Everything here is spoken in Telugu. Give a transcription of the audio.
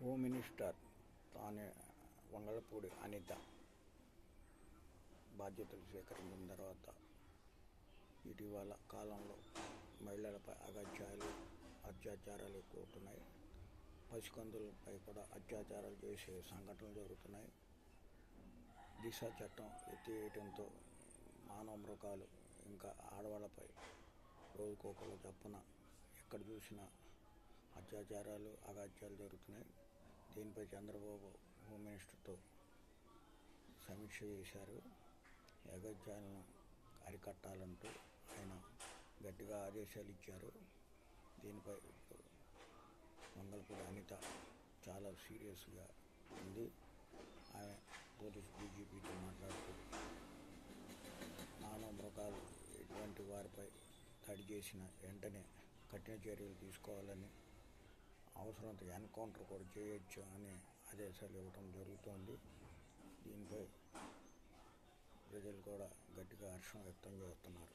హోమ్ మినిస్టర్ తానే వంగలపూడి అనిత. బాధ్యతలు స్వీకరించిన తర్వాత ఇటీవల కాలంలో మహిళలపై అగత్యాలు అత్యాచారాలు ఎక్కువ అవుతున్నాయి పసికందులపై కూడా అత్యాచారాలు చేసే సంఘటనలు జరుగుతున్నాయి. దిశ చట్టం ఎత్తివేయడంతో మానవ మృగాలు ఇంకా ఆడవాళ్ళపై రోజుకోకలు చప్పున ఎక్కడ చూసినా అత్యాచారాలు అగాత్యాలు జరుగుతున్నాయి. దీనిపై చంద్రబాబు హోమ్ మినిస్టర్తో సమీక్ష చేశారు. ఈ అగత్యాలను అరికట్టాలంటూ ఆయన గట్టిగా ఆదేశాలు ఇచ్చారు. దీనిపై మంగళపూడి అనిత చాలా సీరియస్గా ఉంది. ఆమె పోలీస్ డీజీపీతో మాట్లాడుతూ మానవ మృగాలు ఇటువంటి వారిపై దాడి చేసిన వెంటనే కఠిన చర్యలు తీసుకోవాలని అవసరమైతే ఎన్కౌంటర్ కూడా చేయొచ్చు అని ఆదేశాలు ఇవ్వడం జరుగుతోంది. దీనిపై ప్రజలు కూడా గట్టిగా హర్షం వ్యక్తం చేస్తున్నారు.